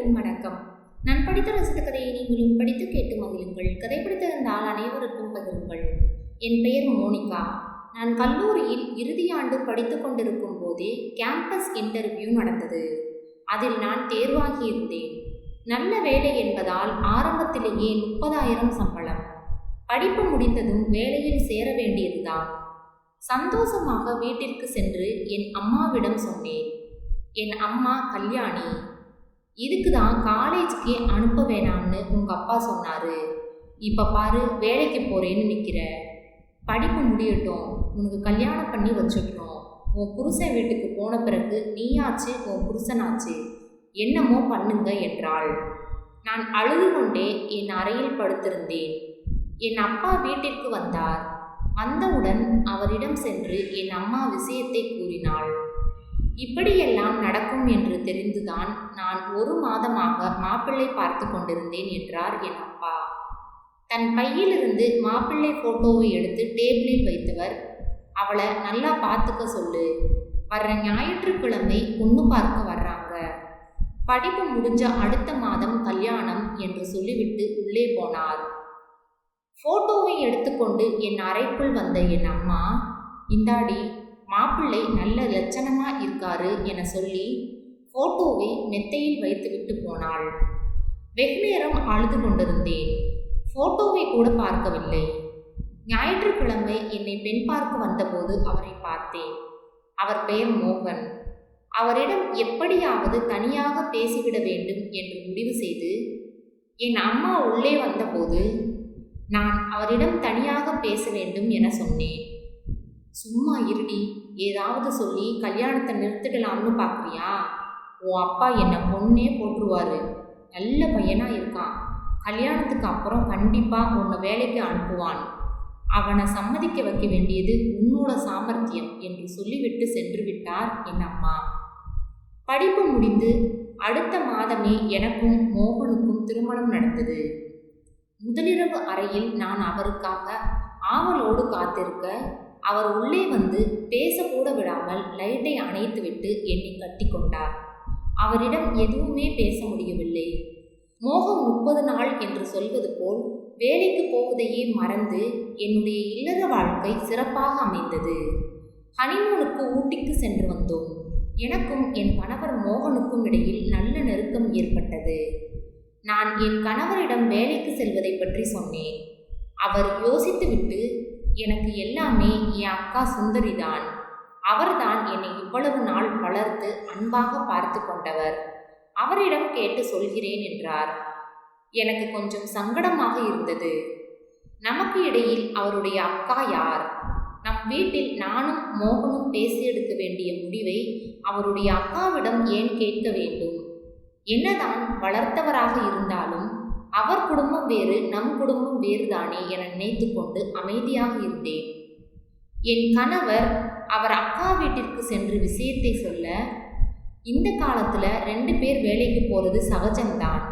அனைவருக்கும் வணக்கம் நான் படித்த ரசித்த கதையை நீங்களும் படித்து கேட்டு மகிழுங்கள். கதை படித்திருந்தால் அனைவருக்கும் பகிருங்கள். என் பெயர் மோனிகா. நான் கல்லூரியில் இறுதியாண்டு படித்து கொண்டிருக்கும் போதே கேம்பஸ் இன்டர்வியூ நடந்தது. அதில் நான் தேர்வாகியிருந்தேன் நல்ல வேலை என்பதால் ஆரம்பத்திலேயே முப்பதாயிரம் சம்பளம். படிப்பு முடிந்ததும் வேலையில் சேர வேண்டியதுதான். சந்தோஷமாக வீட்டிற்கு சென்று என் அம்மாவிடம் சொன்னேன். என் அம்மா கல்யாணி. இதுக்கு தான் காலேஜ்க்கே அனுப்ப வேணாம்னு உங்கள் அப்பா சொன்னார். இப்போ பாரு வேலைக்கு போகிறேன்னு நிற்கிற படிப்பு முடியட்டும். உனக்கு கல்யாணம் பண்ணி வச்சுட்டோம் உன் புருஷன் வீட்டுக்கு போன பிறகு நீயாச்சு உன் புருஷனாச்சு. என்னமோ பண்ணுங்க என்றாள். நான் அழுது கொண்டே என் அறையில் படுத்திருந்தேன். என் அப்பா வீட்டிற்கு வந்தார். வந்தவுடன் அவரிடம் சென்று என் அம்மா விஷயத்தை கூறினாள். இப்படியெல்லாம் நடக்கும் என்று தெரிந்துதான் நான் ஒரு மாதமாக மாப்பிள்ளை பார்த்து கொண்டிருந்தேன் என்றார் என் அப்பா. தன் பையிலிருந்து மாப்பிள்ளை போட்டோவை எடுத்து டேபிளில் வைத்தவர் அவளை நல்லா பார்த்துக்க சொல்லு. வர்ற ஞாயிற்றுக்கிழமை பொண்ணு பார்க்க வர்றாங்க. படிப்பு முடிஞ்ச அடுத்த மாதம் கல்யாணம் என்று சொல்லிவிட்டு உள்ளே போனார். போட்டோவை எடுத்துக்கொண்டு என் அறைக்குள் வந்த என் அம்மா இந்தாடி மாப்பிள்ளை நல்ல லட்சணமா இருக்காரு என சொல்லி போட்டோவை மெத்தையில் வைத்துவிட்டு போனாள். வெகுநேரம் அழுது கொண்டிருந்தேன். போட்டோவை கூட பார்க்கவில்லை. ஞாயிற்றுக்கிழமை என்னை பெண் பார்க்க வந்தபோது அவரை பார்த்தேன். அவர் பெயர் மோகன். அவரிடம் எப்படியாவது தனியாக பேசிவிட வேண்டும் என்று முடிவு செய்து என் அம்மா உள்ளே வந்தபோது நான் அவரிடம் தனியாக பேச வேண்டும் என சொன்னேன். சும்மா இருடி. ஏதாவது சொல்லி கல்யாணத்தை நிறுத்திடலாம்னு பார்க்குறியா உன் அப்பா என்னை பொண்ணே போட்டுருவாரு. நல்ல பையனாக இருக்கான். கல்யாணத்துக்கு அப்புறம் கண்டிப்பாக உன்னை வேலைக்கு அனுப்புவான். அவனை சம்மதிக்க வைக்க வேண்டியது உன்னோட சாமர்த்தியம் என்று சொல்லிவிட்டு சென்று விட்டார் என் அம்மா. படிப்பு முடிந்து அடுத்த மாதமே எனக்கும் மோகனுக்கும் திருமணம் நடந்தது. முதலிரவு அறையில் நான் அவருக்காக ஆவலோடு காத்திருக்க அவர் உள்ளே வந்து பேசக்கூட விடாமல் லைட்டை அணைத்துவிட்டு என்னை கட்டி கொண்டார். அவரிடம் எதுவுமே பேச முடியவில்லை. மோகம் முப்பது நாள் என்று சொல்வது போல் வேலைக்கு போவதையே மறந்து என்னுடைய இல்லற வாழ்க்கை சிறப்பாக அமைந்தது. ஹனிமூனுக்கு ஊட்டிக்கு சென்று வந்தோம். எனக்கும் என் கணவர் மோகனுக்கும் இடையில் நல்ல நெருக்கம் ஏற்பட்டது. நான் என் கணவரிடம் வேலைக்கு செல்வதை பற்றி சொன்னேன். அவர் யோசித்துவிட்டு எனக்கு எல்லாமே என் அக்கா சுந்தரி தான் அவர்தான் என்னை இவ்வளவு நாள் வளர்த்து அன்பாக பார்த்து கொண்டவர். அவரிடம் கேட்டு சொல்கிறேன் என்றார். எனக்கு கொஞ்சம் சங்கடமாக இருந்தது. நமக்கு இடையில் அவருடைய அக்கா யார்? நம் வீட்டில் நானும் மோகனும் பேசி எடுக்க வேண்டிய முடிவை அவருடைய அக்காவிடம் ஏன் கேட்க வேண்டும்? என்னதான் வளர்த்தவராக இருந்தாலும் அவர் குடும்பம் வேறு நம் குடும்பம் வேறு தானே என நினைத்து கொண்டு அமைதியாக இருந்தேன். என் கணவர் அவர் அக்கா வீட்டிற்கு சென்று விஷயத்தை சொல்ல இந்த காலத்தில் ரெண்டு பேர் வேலைக்கு போகிறது சகஜம்தான்.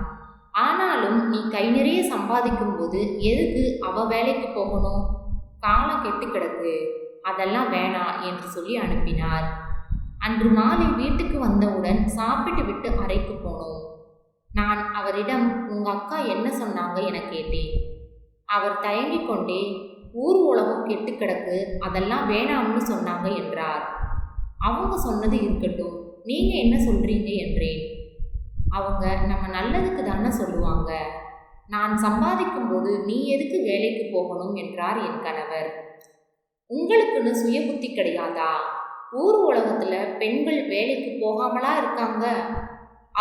ஆனாலும் நீ கை நிறைய சம்பாதிக்கும் போது எதுக்கு அவ வேலைக்கு போகணும்? காலம் கெட்டு கிடக்கு. அதெல்லாம் வேணாம் என்று சொல்லி அனுப்பினார். அன்று மாலை வீட்டுக்கு வந்தவுடன் சாப்பிட்டு விட்டு அறைக்கு போனோம். நான் அவரிடம் உங்க அக்கா என்ன சொன்னாங்க? என கேட்டேன். அவர் தயங்கிக் கொண்டே ஊர் உலகம் கெட்டு கிடக்கு அதெல்லாம் வேணாம்னு சொன்னாங்க என்றார். அவங்க சொன்னது இருக்கட்டும் நீங்க என்ன சொல்றீங்க? என்றேன். அவங்க நம்ம நல்லதுக்கு தானே சொல்லுவாங்க. நான் சம்பாதிக்கும் போது நீ எதுக்கு வேலைக்கு போகணும்? என்றார் என் கணவர். உங்களுக்குன்னு சுய புத்தி கிடையாதா? ஊர் உலகத்துல பெண்கள் வேலைக்கு போகாமலா இருக்காங்க.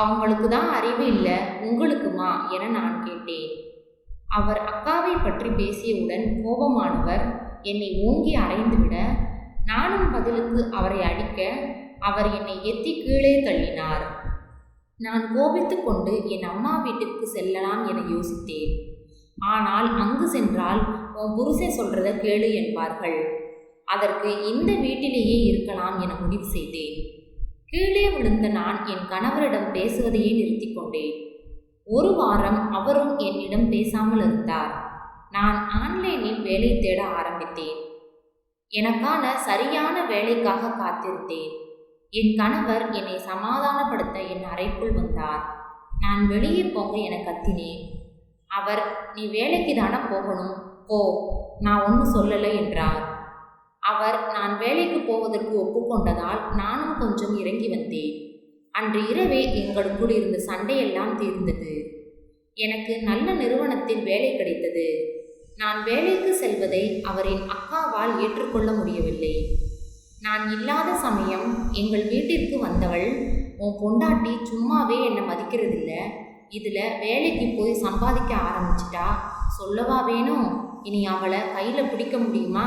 அவங்களுக்கு தான் அறிவு இல்லை உங்களுக்குமா என நான் கேட்டேன். அவர் அக்காவை பற்றி பேசியவுடன் கோபமானவர் என்னை ஓங்கி அடைந்துவிட நானும் பதிலுக்கு அவரை அடிக்க அவர் என்னை எத்தி கீழே தள்ளினார். நான் கோபித்து கொண்டு என் அம்மா வீட்டுக்கு செல்லலாம் என யோசித்தேன். ஆனால் அங்கு சென்றால் உன் புருஷன் சொல்றத கேளு என்பார்கள். அதற்கு இந்த வீட்டிலேயே இருக்கலாம் என முடிவு செய்தேன். கீழே விழுந்த நான் என் கணவரிடம் பேசுவதையே நிறுத்தி கொண்டேன். ஒரு வாரம் அவரும் என்னிடம் பேசாமல் இருந்தார். நான் ஆன்லைனில் வேலை தேட ஆரம்பித்தேன். எனக்கான சரியான வேலைக்காக காத்திருந்தேன். என் கணவர் என்னை சமாதானப்படுத்த என் அறைக்குள் வந்தார். நான் வெளியே போங்க என கத்தினேன். அவர் நீ வேலைக்கு தானே போகணும்? போ. நான் ஒன்றும் சொல்லலை என்றார். அவர் நான் வேலைக்கு போவதற்கு ஒப்புக்கொண்டதால் நானும் கொஞ்சம் இறங்கி வந்தேன். அன்று இரவே எங்களுக்குள் இருந்த சண்டையெல்லாம் தீர்ந்தது. எனக்கு நல்ல நிறுவனத்தில் வேலை கிடைத்தது. நான் வேலைக்கு செல்வதை அவரின் அக்காவால் ஏற்றுக்கொள்ள முடியவில்லை. நான் இல்லாத சமயம் எங்கள் வீட்டிற்கு வந்தவள் உன் பொண்டாட்டி சும்மாவே என்னை மதிக்கிறதில்ல. இதில் வேலைக்கு போய் சம்பாதிக்க ஆரம்பிச்சிட்டா. சொல்லவா வேணும்? இனி அவளை கையில் பிடிக்க முடியுமா?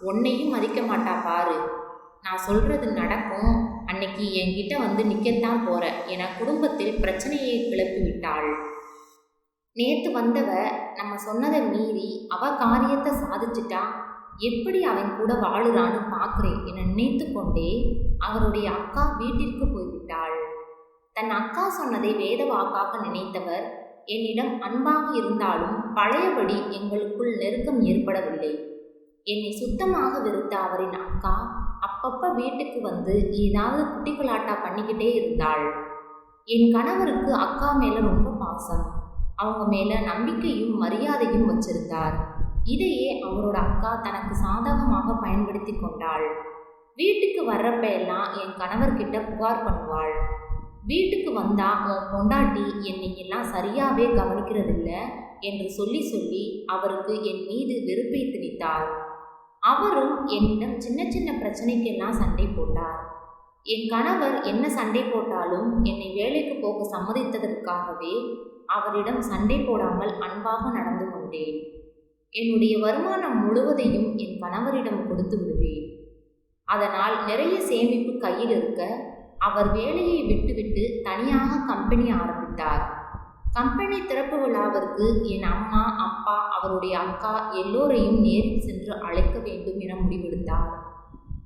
உன்னையும் மதிக்க மாட்டா பாரு. நான் சொல்கிறது நடக்கும். அன்னைக்கு என்கிட்ட வந்து நிற்கத்தான் போற. என குடும்பத்தில் பிரச்சனையை கிளப்பி விட்டாள். நேத்து வந்தவ நம்ம சொன்னதை மீறி அவ காரியத்தை சாதிச்சிட்டா எப்படி அவன் கூட வாழுறான்னு பார்க்குறேன் என நினைத்து கொண்டே அவருடைய அக்கா வீட்டிற்கு போய்விட்டாள். தன் அக்கா சொன்னதை வேத வாக்காக நினைத்தவர் என்னிடம் அன்பாக இருந்தாலும் பழையபடி எங்களுக்குள் நெருக்கம் ஏற்படவில்லை. என்னை சுத்தமாக வெறுத்த அவரின் அக்கா அப்பப்ப வீட்டுக்கு வந்து ஏதாவது குட்டிகளாட்டா பண்ணிக்கிட்டே இருந்தாள். என் கணவருக்கு அக்கா மேல ரொம்ப பாசம். அவங்க மேல நம்பிக்கையும் மரியாதையும் வச்சிருந்தார். இதையே அவரோட அக்கா தனக்கு சாதகமாக பயன்படுத்தி கொண்டாள். வீட்டுக்கு வர்றப்ப எல்லாம் என் கணவர்கிட்ட புகார் பண்ணுவாள். வீட்டுக்கு வந்தா உன் பொண்டாட்டி என்னை எல்லாம் சரியாவே கவனிக்கிறதில்ல என்று சொல்லி சொல்லி அவருக்கு என் மீது வெறுப்பை திணித்தார் அவரும் என்னிடம் சின்ன சின்ன பிரச்சனைக்கெல்லாம் சண்டை போட்டார். என் கணவர் என்ன சண்டை போட்டாலும் என்னை வேலைக்கு போக சம்மதித்ததற்காகவே அவரிடம் சண்டை போடாமல் அன்பாக நடந்து கொண்டேன். என்னுடைய வருமானம் முழுவதையும் என் கணவரிடம் கொடுத்து விடுவேன். அதனால் நிறைய சேமிப்பு கையில் இருக்க அவர் வேலையை விட்டுவிட்டு தனியாக கம்பெனி ஆரம்பித்தார். கம்பெனி திறப்பு விழாவிற்கு என் அம்மா அப்பா அவருடைய அக்கா எல்லோரையும் நேரில் சென்று அழைக்க வேண்டும் என முடிவெடுத்தார்.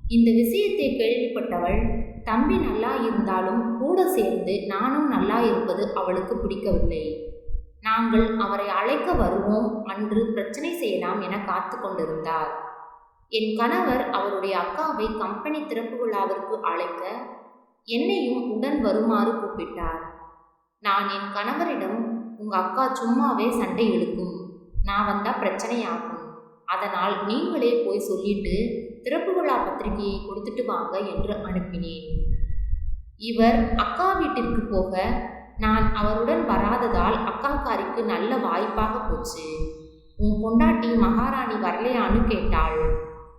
இந்த விஷயத்தை கேள்விப்பட்டவள் தம்பி நல்லா இருந்தாலும் கூட சேர்ந்து நானும் நல்லா இருப்பது அவளுக்கு பிடிக்கவில்லை. நாங்கள் அவரை அழைக்க வருவோம் அன்று பிரச்சனை செய்யலாம் என காத்து கொண்டிருந்தார். என் கணவர் அவருடைய அக்காவை கம்பெனி திறப்பு விழாவிற்கு அழைக்க என்னையும் உடன் வருமாறு கூப்பிட்டார். நான் என் கணவரிடம் உங்க அக்கா சும்மாவே சண்டை இழுக்கும் நான் வந்தா பிரச்சனையாகும். அதனால் நீங்களே போய் சொல்லிட்டு திறப்பு விழா பத்திரிகையை கொடுத்துட்டு வாங்க என்று அனுப்பினேன். இவர் அக்கா வீட்டிற்கு போக நான் அவருடன் வராததால் அக்காக்காரிக்கு நல்ல வாய்ப்பாக போச்சு. உன் பொண்டாட்டி மகாராணி வரலையான்னு கேட்டாள்.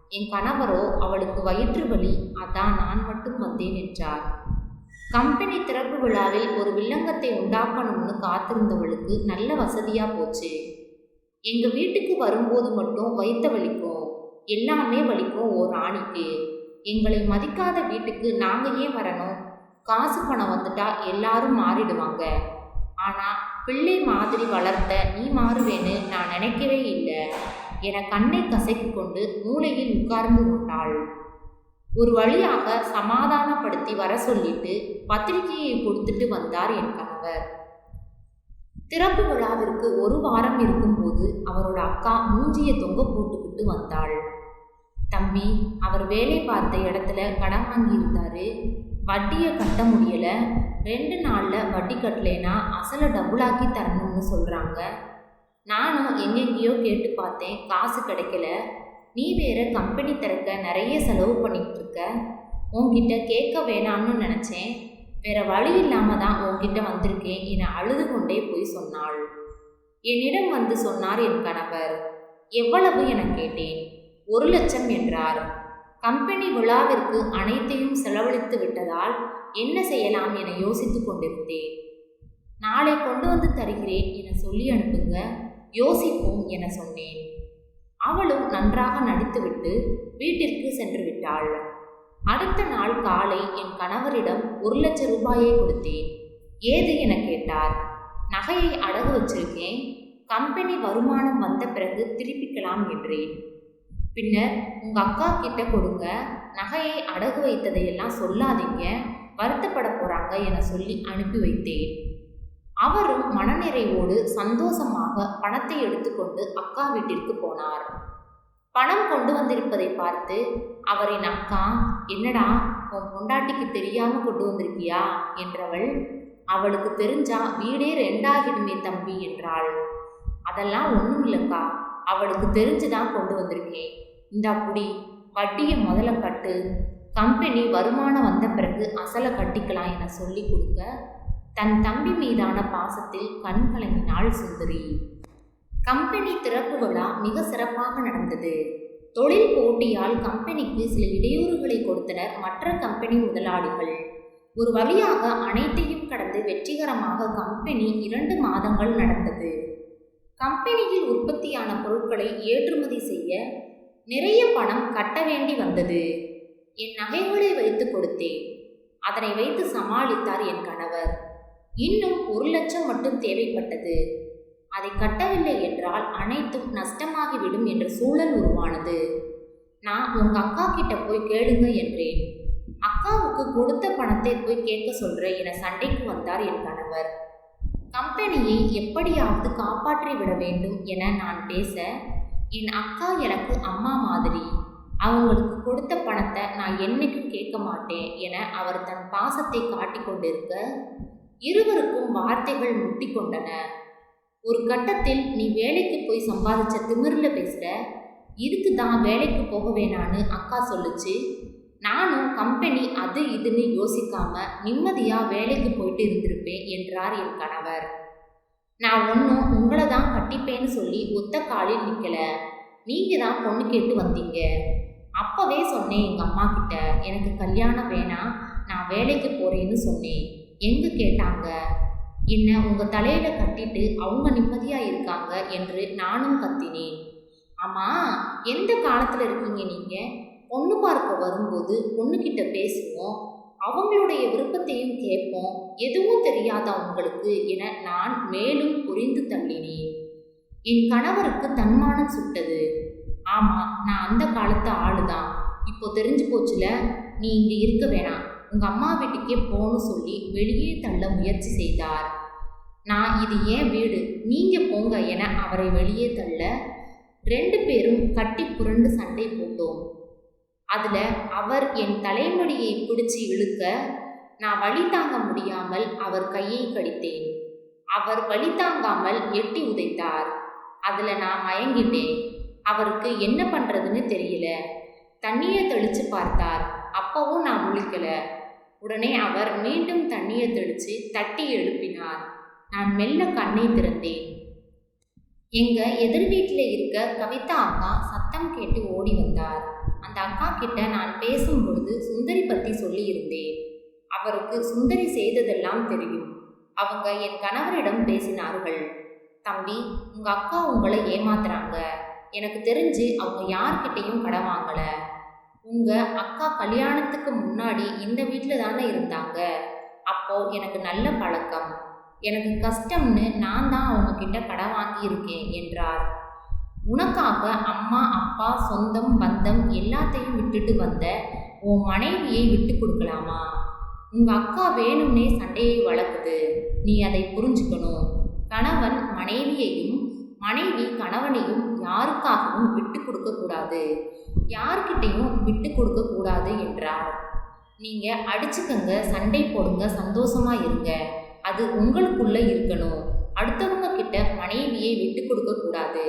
என் கணவரோ அவளுக்கு வயிற்று வலி அதான் நான் மட்டும் வந்தேன் என்றார். கம்பெனி திறப்பு விழாவில் ஒரு வில்லங்கத்தை உண்டாக்கணும்னு காத்திருந்தவளுக்கு நல்ல வசதியா போச்சு. எங்க வீட்டுக்கு வரும்போது மட்டும் வைத்த வலிக்கும் எல்லாமே வலிக்கும் ஓ ராணிக்கு எங்களை மதிக்காத வீட்டுக்கு நாங்க ஏன் வரணும்? காசு பணம் வந்துட்டா எல்லாரும் மாறிடுவாங்க. ஆனா பிள்ளை மாதிரி வளர்த்த நீ மாறுவேன்னு நான் நினைக்கவே இல்லை. என கண்ணை கசைக்கு கொண்டு மூளையில் உட்கார்ந்து கொண்டாள். ஒரு வழியாக சமாதானப்படுத்தி வர சொல்லிட்டு பத்திரிகையை கொடுத்துட்டு வந்தார் என் கணவர். திறப்பு விழாவிற்கு ஒரு வாரம் இருக்கும்போது அவரோட அக்கா மூஞ்சிய தொங்க போட்டுக்கிட்டு வந்தாள். தம்பி அவர் வேலை பார்த்த இடத்துல கடன் வாங்கியிருந்தாரு. வட்டியை கட்ட முடியலை. ரெண்டு நாளில் வட்டி கட்டலைன்னா அசலை டபுளாக்கி தரணும்னு சொல்கிறாங்க நானும் எங்கெங்கேயோ கேட்டு பார்த்தேன் காசு கிடைக்கல. நீ வேற கம்பெனி திறக்க நிறைய செலவு பண்ணிட்டு இருக்க உன்கிட்ட கேட்க வேணாம்னு நினச்சேன். வேற வழி இல்லாம தான் உன்கிட்ட வந்திருக்கேன் என அழுது கொண்டே போய் சொன்னாள். என்னிடம் வந்து சொன்னார் என் கணவர். எவ்வளவு என கேட்டேன். ஒரு லட்சம் என்றார். கம்பெனி விழாவிற்கு அனைத்தையும் செலவழித்து விட்டதால் என்ன செய்யலாம் என யோசித்துக் கொண்டிருந்தேன். நாளை கொண்டு வந்து தருகிறேன் என சொல்லி அனுப்புங்க. யோசிப்போம் என சொன்னேன். அவளும் நன்றாக நடித்துவிட்டு வீட்டிற்கு சென்று விட்டாள். அடுத்த நாள் காலை என் கணவரிடம் ஒரு லட்சம் ரூபாயை கொடுத்தேன். ஏது என கேட்டார். நகையை அடகு வச்சிருக்கேன். கம்பெனி வருமானம் வந்த பிறகு திருப்பிக்கலாம் என்றேன். பின்னர் உங்க அக்கா கிட்ட கொடுங்க. நகையை அடகு வைத்ததையெல்லாம் சொல்லாதீங்க. வருத்தப்பட போறாங்க என சொல்லி அனுப்பி வைத்தேன். அவரும் மனநிறைவோடு சந்தோஷமாக பணத்தை எடுத்துக்கொண்டு அக்கா வீட்டிற்கு போனார். பணம் கொண்டு வந்திருப்பதை பார்த்து அவரின் அக்கா என்னடா உன் பொண்டாட்டிக்கு தெரியாம கொண்டு வந்திருக்கியா? என்றவள் அவளுக்கு தெரிஞ்சா வீடே ரெண்டாகிடுமே தம்பி என்றாள். அதெல்லாம் ஒன்றும் இல்லைக்கா அவளுக்கு தெரிஞ்சுதான் கொண்டு வந்திருக்கேன். இந்த புடி வட்டியை முதல்ல கட்டு. கம்பெனி வருமானம் வந்த பிறகு அசலை கட்டிக்கலாம் என சொல்லி கொடுக்க தன் தம்பி மீதான பாசத்தில் கண் கலங்கினாள் சுந்தரி. கம்பெனி திறப்பு விழா மிக சிறப்பாக நடந்தது. தொழில் போட்டியால் கம்பெனிக்கு சில இடையூறுகளை கொடுத்தனர் மற்ற கம்பெனி முதலாளிகள். ஒரு வழியாக அனைத்தையும் கடந்து வெற்றிகரமாக கம்பெனி இரண்டு மாதங்கள் நடந்தது. கம்பெனியில் உற்பத்தியான பொருட்களை ஏற்றுமதி செய்ய நிறைய பணம் கட்ட வேண்டி வந்தது. என் நகைகளை வைத்து கொடுத்தேன். அதனை வைத்து சமாளித்தார் என் கணவர். இன்னும் ஒரு லட்சம் மட்டும் தேவைப்பட்டது. அதை கட்டவில்லை என்றால் அனைத்தும் நஷ்டமாகிவிடும் என்ற சூழல் உருவானது. நான் உங்க அக்கா கிட்ட போய் கேளுங்க என்றேன். அக்காவுக்கு கொடுத்த பணத்தை போய் கேட்க சொல்றேன் என சண்டைக்கு வந்தார் என் கணவர். கம்பெனியை எப்படியாவது காப்பாற்றி விட வேண்டும் என நான் பேச என் அக்கா எனக்கு அம்மா மாதிரி. அவங்களுக்கு கொடுத்த பணத்தை நான் என்னைக்கும் கேட்க மாட்டேன் என அவர் தன் பாசத்தை காட்டிக் கொண்டிருக்க இருவருக்கும் வார்த்தைகள் முட்டிக்கொண்டன. ஒரு கட்டத்தில் நீ வேலைக்கு போய் சம்பாதிச்ச திமிரில் பேசுகிற இதுக்கு தான் வேலைக்கு போக வேணான்னு அக்கா சொல்லுச்சு. நானும் கம்பெனி அது இதுன்னு யோசிக்காம நிம்மதியாக வேலைக்கு போயிட்டு இருந்திருப்பேன் என்றார் என் கணவர். நான் ஒன்றும் உங்களை தான் கட்டிப்பேன்னு சொல்லி ஒத்த காலில் நிற்கலை நீங்கள் தான் பொண்ணு கேட்டு வந்தீங்க. அப்போவே சொன்னேன் எங்கள் அம்மா கிட்ட எனக்கு கல்யாணம் வேணாம் நான் வேலைக்கு போகிறேன்னு சொன்னேன். எங்கே கேட்டாங்க? என்ன உங்கள் தலையில் கட்டிட்டு அவங்க நிம்மதியாக இருக்காங்க என்று நானும் கத்தினேன். ஆமாம் எந்த காலத்தில் இருக்கீங்க நீங்கள் பொண்ணு பார்க்க வரும்போது பொண்ணுக்கிட்ட பேசுவோம். அவங்களுடைய விருப்பத்தையும் கேட்போம். எதுவும் தெரியாதா உங்களுக்கு என நான் மேலும் புரிந்து தள்ளினேன். என் கணவருக்கு தன்மானம் சுட்டது. ஆமாம் நான் அந்த காலத்து ஆளு தான் இப்போ தெரிஞ்சு போச்சுல நீ இங்கே இருக்க வேணாம். உங்கள் அம்மா வீட்டுக்கே போன்னு சொல்லி வெளியே தள்ள முயற்சி செய்தார். நான் இது ஏன் வீடு? நீங்கள் போங்க என அவரை வெளியே தள்ள ரெண்டு பேரும் கட்டி புரண்டு சண்டை போட்டோம். அதில் அவர் என் தலைமுடியை பிடிச்சு இழுக்க நான் வழி தாங்க முடியாமல் அவர் கையை கடித்தேன். அவர் வழி தாங்காமல் எட்டி உதைத்தார். அதில் நான் மயங்கிட்டேன். அவருக்கு என்ன பண்ணுறதுன்னு தெரியல. தண்ணியை தெளித்து பார்த்தார். அப்பவும் நான் முழிக்கலை. உடனே அவர் மீண்டும் தண்ணியை தெளித்து தட்டி எழுப்பினார். நான் மெல்ல கண்ணை திறந்தேன். எங்க எதிர் வீட்டில் இருக்க கவிதா அக்கா சத்தம் கேட்டு ஓடி வந்தார். அந்த அக்கா கிட்ட நான் பேசும் பொழுது சுந்தரி பற்றி சொல்லியிருந்தேன். அவருக்கு சுந்தரி செய்ததெல்லாம் தெரியும். அவங்க என் கணவரிடம் பேசினார்கள். தம்பி உங்க அக்கா உங்களை ஏமாத்துறாங்க. எனக்கு தெரிஞ்சு அவங்க யார்கிட்டையும் கடன் வாங்கலை. உங்க அக்கா கல்யாணத்துக்கு முன்னாடி இந்த வீட்டில் தானே இருந்தாங்க? அப்போ எனக்கு நல்ல பழக்கம். எனக்கு கஷ்டம்னு நான் தான் அவங்க கிட்ட கடன் வாங்கியிருக்கேன் என்றார். உனக்காக அம்மா அப்பா சொந்தம் பந்தம் எல்லாத்தையும் விட்டுட்டு வந்த உன் மனைவியை விட்டு கொடுக்கலாமா? உங்க அக்கா வேணும்னே சண்டையை வளர்க்குது நீ அதை புரிஞ்சுக்கணும். கணவன் மனைவியையும் மனைவி கணவனையும் யாருக்காகவும் விட்டு கொடுக்க கூடாது. யார்கிட்டையும் விட்டு கொடுக்க கூடாது என்றார். நீங்க அடிச்சுக்கங்க சண்டை போடுங்க சந்தோஷமா இருங்க. அது உங்களுக்குள்ள இருக்கணும். அடுத்தவங்க கிட்ட மனைவியை விட்டு கொடுக்க கூடாது.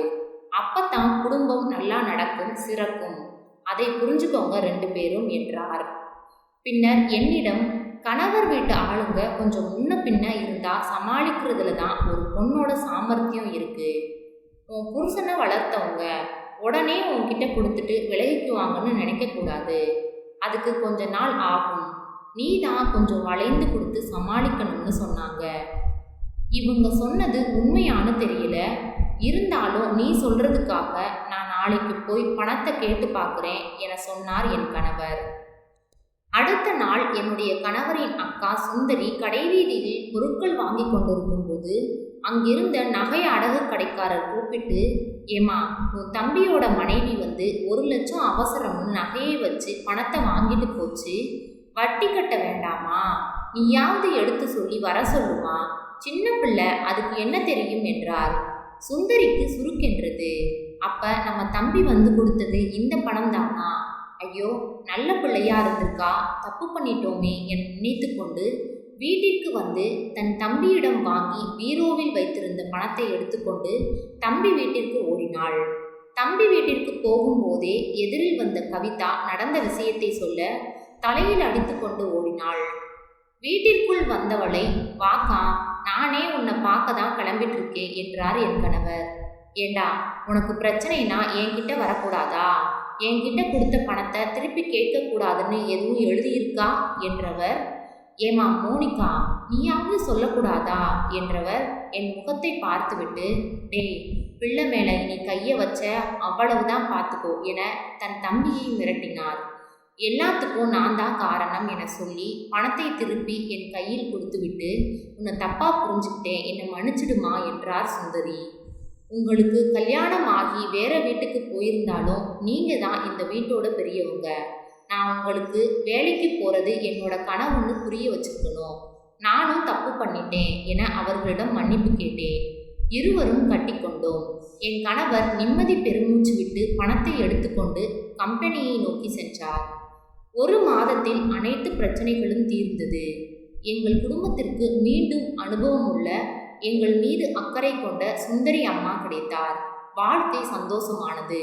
அப்பத்தான் குடும்பம் நல்லா நடக்கும் சிறக்கும். அதை புரிஞ்சுக்கோங்க ரெண்டு பேரும் என்றார். பின்னர் என்னிடம் கணவர் வீட்டு ஆளுங்க கொஞ்சம் முன்ன பின்ன இருந்தா சமாளிக்கிறதுல தான் ஒரு பொண்ணோட சாமர்த்தியம் இருக்குது உன் புருஷனை வளர்த்தவங்க உடனே உன்கிட்ட கொடுத்துட்டு விலகிக்குவாங்கன்னு நினைக்கக்கூடாது. அதுக்கு கொஞ்ச நாள் ஆகும். நீ தான் கொஞ்சம் வளைந்து கொடுத்து சமாளிக்கணும்னு சொன்னாங்க. இவங்க சொன்னது உண்மையானு தெரியல. இருந்தாலும் நீ சொல்றதுக்காக நான் நாளைக்கு போய் பணத்தை கேட்டு பார்க்குறேன் என சொன்னார் என் கணவர். அடுத்த நாள் என்னுடைய கணவரின் அக்கா சுந்தரி கடைவீதியில் பொருட்கள் வாங்கி கொண்டிருக்கும் போது அங்கிருந்த நகை அடகு கடைக்காரர் கூப்பிட்டு ஏமா உன் தம்பியோட மனைவி வந்து ஒரு லட்சம் அவசரம்னு நகையை வச்சு பணத்தை வாங்கிட்டு போச்சு. வட்டி கட்ட வேண்டாமா? நீயாவது எடுத்து சொல்லி வர சொல்லுமா? சின்ன பிள்ளை அதுக்கு என்ன தெரியும்? என்றார். சுந்தரிக்கு சுருக்கென்றது அப்ப நம்ம தம்பி வந்து கொடுத்தது இந்த பணம் தானா? ஐயோ நல்ல பிள்ளையா இருந்திருக்கா? தப்பு பண்ணிட்டோமே என நினைத்து கொண்டு வீட்டிற்கு வந்து தன் தம்பியிடம் வாங்கி பீரோவில் வைத்திருந்த பணத்தை எடுத்துக்கொண்டு தம்பி வீட்டிற்கு ஓடினாள். தம்பி வீட்டிற்கு போகும்போதே எதிரில் வந்த கவிதா நடந்த விஷயத்தை சொல்ல தலையில் அடித்துக்கொண்டு ஓடினாள். வீட்டிற்குள் வந்தவளை வாக்கா நானே உன்னை பார்க்க தான் கிளம்பிட்டு இருக்கேன் என்றார் என் கணவர். ஏண்டா உனக்கு பிரச்சனைனா என்கிட்ட வரக்கூடாதா? என்கிட்ட கொடுத்த பணத்தை திருப்பி கேட்கக்கூடாதுன்னு எதுவும் எழுதியிருக்கா? என்றவர் ஏமா மோனிகா நீயாவது சொல்லக்கூடாதா? என்றவர் என் முகத்தை பார்த்துவிட்டு டேய் பிள்ளை மேலே நீ கையை வச்ச அவ்வளவுதான் பார்த்துக்கோ என தன் தம்பியை மிரட்டினார். எல்லாத்துக்கும் நான் தான் காரணம் என சொல்லி பணத்தை திருப்பி என் கையில் கொடுத்துவிட்டு உன்னை தப்பா புரிஞ்சுக்கிட்டேன் என்னை மன்னிச்சிடுமா என்றார் சுந்தரி. உங்களுக்கு கல்யாணம் ஆகி வேற வீட்டுக்கு போயிருந்தாலும் நீங்கள் தான் இந்த வீட்டோட பெரியவங்க. நான் உங்களுக்கு வேலைக்கு போகிறது என்னோட கனவுன்னு புரிய வச்சுக்கணும் நானும் தப்பு பண்ணிட்டேன் என அவர்களிடம் மன்னிப்பு கேட்டேன். இருவரும் கட்டிக்கொண்டோம் என் கணவர் நிம்மதி பெருமூச்சு விட்டு பணத்தை எடுத்துக்கொண்டு கம்பெனியை நோக்கி சென்றார். ஒரு மாதத்தில் அனைத்து பிரச்சனைகளும் தீர்ந்தது. எங்கள் குடும்பத்திற்கு மீண்டும் அனுபவம் உள்ள எங்கள் மீது அக்கறை கொண்ட சுந்தரி அம்மா கிடைத்தார். வாழ்க்கை சந்தோஷமானது.